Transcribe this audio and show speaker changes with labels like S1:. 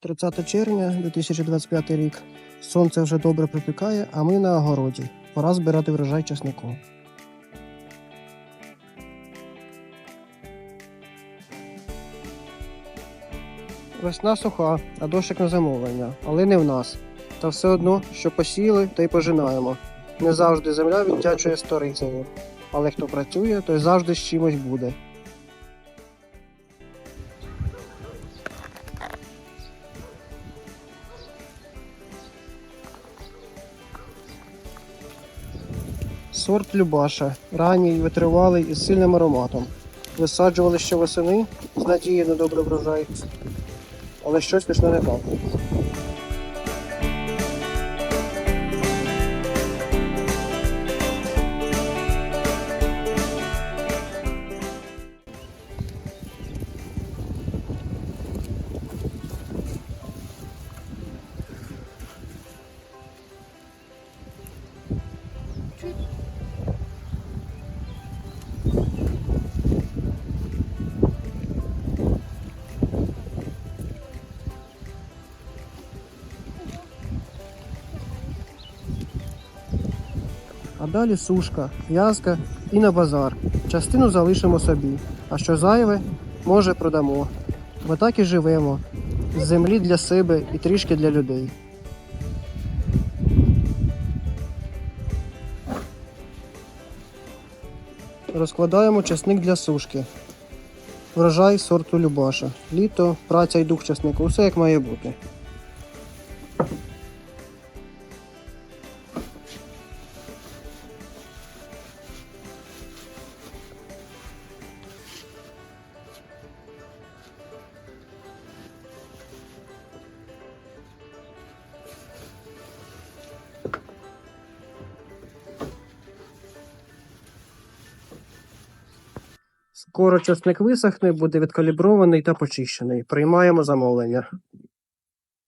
S1: 30 червня 2025 рік. Сонце вже добре припікає, а ми на огороді. Пора збирати врожай часнику. Весна суха, а дощик на замовлення, але не в нас. Та все одно, що посіяли, то й пожинаємо. Не завжди земля віддячує сторицею, але хто працює, той завжди з чимось буде. Сорт Любаша, ранній, витривалий і з сильним ароматом. Висаджували ще восени з надією на добрий врожай, але щось пішло не так. А далі сушка, в'язка і на базар. Частину залишимо собі, а що зайве, може продамо. Бо так і живемо. З землі для себе і трішки для людей. Розкладаємо часник для сушки. Врожай сорту Любаша. Літо, праця і дух часнику. Усе як має бути. Скоро часник висохне, буде відкалібрований та почищений. Приймаємо замовлення.